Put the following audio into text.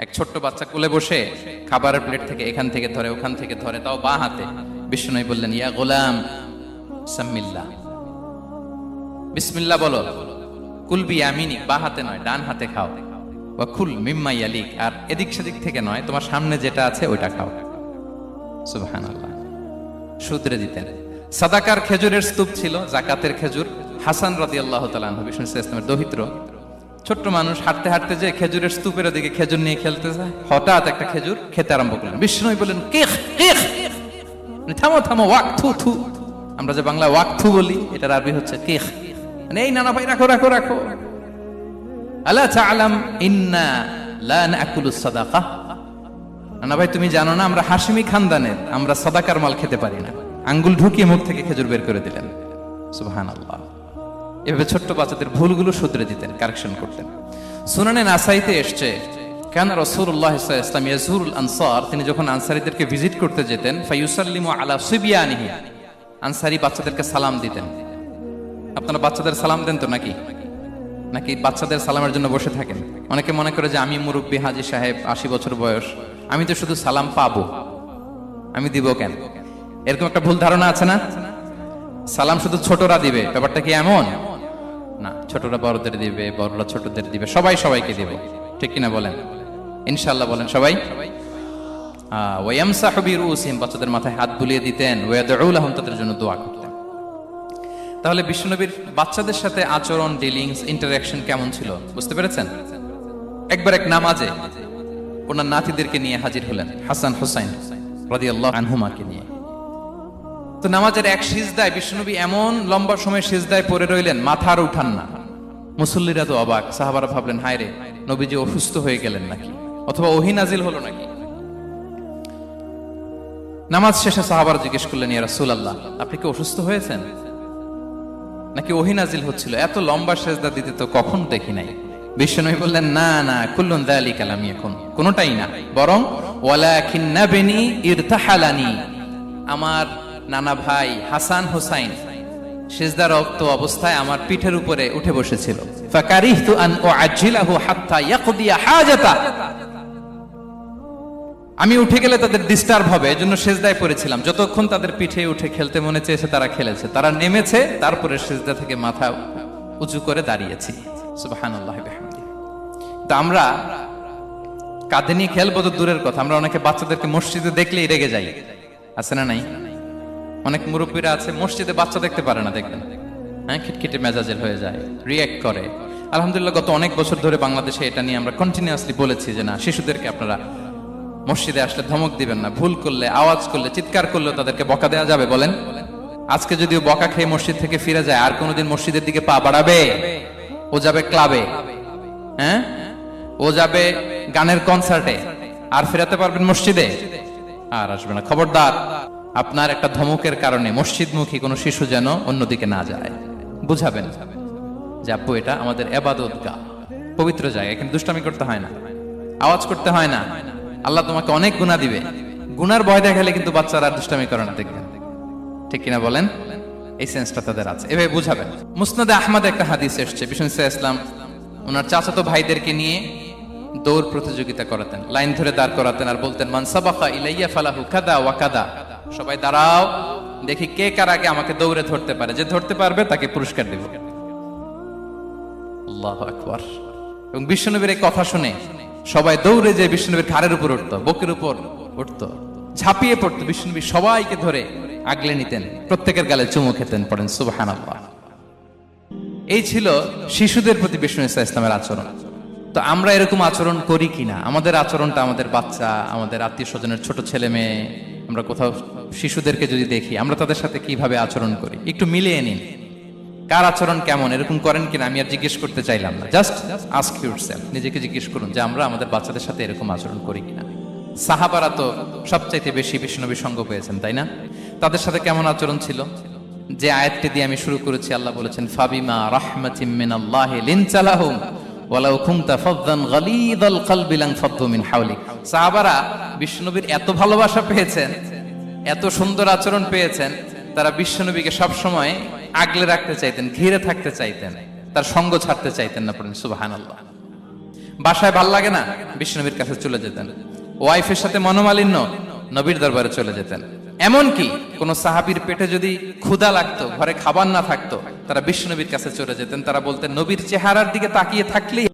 এক ছোট্ট বাচ্চা কোলে বসে খাবারের প্লেট থেকে এখান থেকে ধরে, ওখান থেকে ধরে, তাও বা হাতে। বিষ্ণু বললেন, ইয়া গোলাম, সাম্মিল্লা। বিসমিল্লা বলো, কুলবি আমিনি, বা হাতে নয়, ডান হাতে খাও। বা খুল মিম্মা ইয়ালিক। আর এদিক সেদিক থেকে নয়, তোমার সামনে যেটা আছে ওইটা খাও। সুবহানাল্লাহ। সূত্রে দিতেন। সাদাকার খেজুরের স্তূপ ছিল, জাকাতের খেজুর। হাসান রাদি আল্লাহ তালান বিষ্ণু ইসলামের দহিত্র। ছোট্ট মানুষ হাঁটতে হাঁটতে যে খেজুরের স্তূপের দিকে খেজুর নিয়ে খেলতে যায় হঠাৎ একটা খেজুর খেতে আরম্ভ করলেন। বিষ্ণু বললেন মানে থামো থামো ওয়াক থু। থু আমরা যে বাংলা ওয়াক থু বলি, এটার আরবি হচ্ছে কেখ মানে এই নানা ভাই, রাখো রাখো রাখো। আলা তাআলাম ইন্না লা নাকুলুস সাদাকা? না ভাই, তুমি জানো না, আমরা হাসিমি খানদানের, আমরা সদাকার মাল খেতে পারি না। আঙ্গুল ঢুকিয়ে মুখ থেকে খেজুর বের করে দিলেন। সুবহান আল্লাহ এভাবে ছোট্ট বাচ্চাদের ভুলগুলো শুধরে দিতেন কারেকশন করতেন। সুনানে নাসাইতে এসছে, কেন রসুল্লাহ ইসলাম ইয়াজুরুল আনসার তিনি যখন আনসারীদেরকে ভিজিট করতে যেতেন ফাইউসাল্লিমু আলা সুবিয়ানিহি আনসারি বাচ্চাদেরকে সালাম দিতেন। আপনারা বাচ্চাদের সালাম দেন তো নাকি? নাকি বাচ্চাদের সালামের জন্য বসে থাকেন? অনেকে মনে করে যে আমি মুরব্বী হাজি সাহেব, আশি বছর বয়স, আমি তো শুধু সালাম পাবো। আমি দিব কেন? এরকম একটা ভুল ধারণা আছে না? সালাম শুধু ছোটরা দিবে, ব্যাপারটা কি এমন? না, ছোটরা বড়দের দিবে, বড়রা ছোটদের দিবে, সবাই সবাইকে দিবে। ঠিক কিনা বলেন? ইনশাল্লাহ বলেন সবাই। বাচ্চাদের মাথায় হাত বুলিয়ে দিতেন আহম তাদের জন্য দোয়া করতেন। তাহলে বিশ্বনবীর বাচ্চাদের সাথে আচরণ ডিলিংস ইন্টারাকশন কেমন ছিল? বুঝতে পেরেছেন? একবার এক নামাজে ওনার নাতিদেরকে নিয়ে হাজির হলেন, হাসান হুসাইন, রাদিয়াল্লাহু আনহুমাকে নিয়ে। তো নামাজের এক সিজদায় বিষ্ণুনবী এমন লম্বা সময় সিজদায় পড়ে রইলেন, মাথা আর উঠান না। মুসল্লিরা তো অবাক, সাহাবারা ভাবলেন, হায় রে, নবীজি অসুস্থ হয়ে গেলেন নাকি? অথবা ওহি নাজিল হলো নাকি? নামাজ শেষে সাহাবার জিজ্ঞেস করলেন, ইয়া রাসূলুল্লাহ, আপনি কি অসুস্থ হয়েছেন? নাকি ওহি নাজিল হচ্ছিল? এত লম্বা সেজদা দিতে তো কখন দেখি নাই? বিশ্বনবী বললেন, না না, কুল্লুন দালি কালামি এখন কোনোটাই না। বরং ওয়ালাকিন নাবিনি ইরতাহালানি, আমার নানা ভাই হাসান হোসাইন সেজদারক্ত অবস্থায় আমার পিঠের উপরে উঠে বসেছিল। আমি উঠে গেলে তাদের ডিস্টার্ব হবে, এজন্য সেজদায় পড়েছিলাম। যতক্ষণ তাদের পিঠে উঠে খেলতে মনে চেয়েছে, তারা খেলেছে। তারা নেমেছে, তারপরে সেজদা থেকে মাথা উঁচু করে দাঁড়িয়েছি। আমরা কাঁধে নিয়ে খেলব তো দূরের কথা। আমরা অনেকে বাচ্চাদেরকে মসজিদে দেখলেই রেগে যাই। আছে না নাই? অনেক মুরব্বীরা আছে, মসজিদে বাচ্চা দেখতে পারে না দেখবেন হ্যাঁ খিটখিটে মেজাজের হয়ে যায় রিয়াক্ট করে। আলহামদুলিল্লাহ, গত অনেক বছর ধরে বাংলাদেশে এটা নিয়ে আমরা কন্টিনিউয়াসলি বলেছি যে না, শিশুদেরকে আপনারা মসজিদে আসলে ধমক দিবেন না, ভুল করলে, আওয়াজ করলে, চিৎকার করলে তাদেরকে বকা দেওয়া যাবে, বলেন। আজকে যদিও বকা খেয়ে মসজিদ থেকে ফিরে যায়, আর কোনোদিন মসজিদের দিকে পা বাড়াবে? ও যাবে ক্লাবে হ্যাঁ? ও যাবে গানের কনসার্টে আর ফেরাতে পারবেন মসজিদে? আর আসবে না। খবরদার। আপনার একটা ধমকের কারণে মসজিদমুখী কোনো শিশু যেন অন্যদিকে না যায়। বুঝাবেন যে আপু এটা আমাদের এবাদত গা। পবিত্র জায়গা এখানে দুষ্টামি করতে হয় না। আওয়াজ করতে হয় না। আল্লাহ তোমাকে অনেক গুণা দিবে। গুনার ভয় দেখালে কিন্তু বাচ্চারা দুষ্টামি করে না, দেখবেন। ঠিক কিনা বলেন? এই সেন্সটা তাদের আছে। এভাবে বুঝাবেন। মুসনাদে আহমদ একটা হাদিস এসছে, বিষ্ণু ইসলাম ওনার চাচাতো ভাইদেরকে নিয়ে দৌড় প্রতিযোগিতা করাতেন, লাইন ধরে দাঁড় করাতেন আর বলতেন, মান সাবাকা ইলাইয়া ফালাহু কাদা ওয়া কাদা। সবাই দাঁড়াও, দেখি কে কার আগে আমাকে দৌড়ে ধরতে পারে। যে ধরতে পারবে তাকে পুরস্কার দেব। আল্লাহু এবং বিশ্বনবীর এই কথা শুনে সবাই দৌড়ে যে বিষ্ণুনবীর ঘাড়ের উপর উঠতো, বকের উপর উঠতো, ঝাঁপিয়ে পড়তো। বিষ্ণুনবী সবাইকে ধরে আগলে নিতেন, প্রত্যেকের গালে চুমু খেতেন, পড়েন, সুবহানাল্লাহ। এই ছিল শিশুদের প্রতি বিষ্ণু ইসা ইসলামের আচরণ। তো আমরা এরকম আচরণ করি কিনা? আমাদের আচরণটা আমাদের বাচ্চা, আমাদের আত্মীয় স্বজনের ছোট ছেলে মেয়ে আমরা কোথাও শিশুদেরকে যদি দেখি, আমরা তাদের সাথে কীভাবে আচরণ করি? একটু মিলিয়ে নিন। কার আচরণ কেমন? এরকম করেন কিনা? আমি আর জিজ্ঞেস করতে চাইলাম না। জাস্ট আস্ক ইউর নিজেকে জিজ্ঞেস করুন যে আমরা আমাদের বাচ্চাদের সাথে এরকম আচরণ করি কিনা? সাহাবারা তো সবচাইতে বেশি বিষ্ণবী সঙ্গ পেয়েছেন, তাই না? তাদের সাথে কেমন আচরণ ছিল? যে আয়াতটি দিয়ে আমি শুরু করেছি, আল্লাহ বলেছেন, ফাবিমা রাহমাতিম মিনাল্লাহি লিনচালাহুম ওয়ালাউ কুনতা ফাদদান গালিদাল কলবি লান ফাদদু মিন হাওলিক। সাহাবারা বিষ্ণুনবীর এত ভালোবাসা পেয়েছেন, এত সুন্দর আচরণ পেয়েছেন, তারা বিশ্বনবীকে সব সময় আগলে রাখতে চাইতেন, ঘিরে থাকতে চাইতেন, তার সঙ্গ ছাড়তে চাইতেন না পড়েন, সুবহানাল্লাহ। বাসায় ভালো লাগে না? বিষ্ণনবীর কাছে চলে যেতেন। ওয়াইফের সাথে মনোমালিন্য? নবীর দরবারে চলে যেতেন। এমনকি কোন সাহাবীর পেটে যদি ক্ষুধা লাগতো, ঘরে খাবার না থাকতো, তারা বিষ্ণনবীর কাছে চলে যেতেন। তারা বলতেন, নবীর চেহারার দিকে তাকিয়ে থাকলেই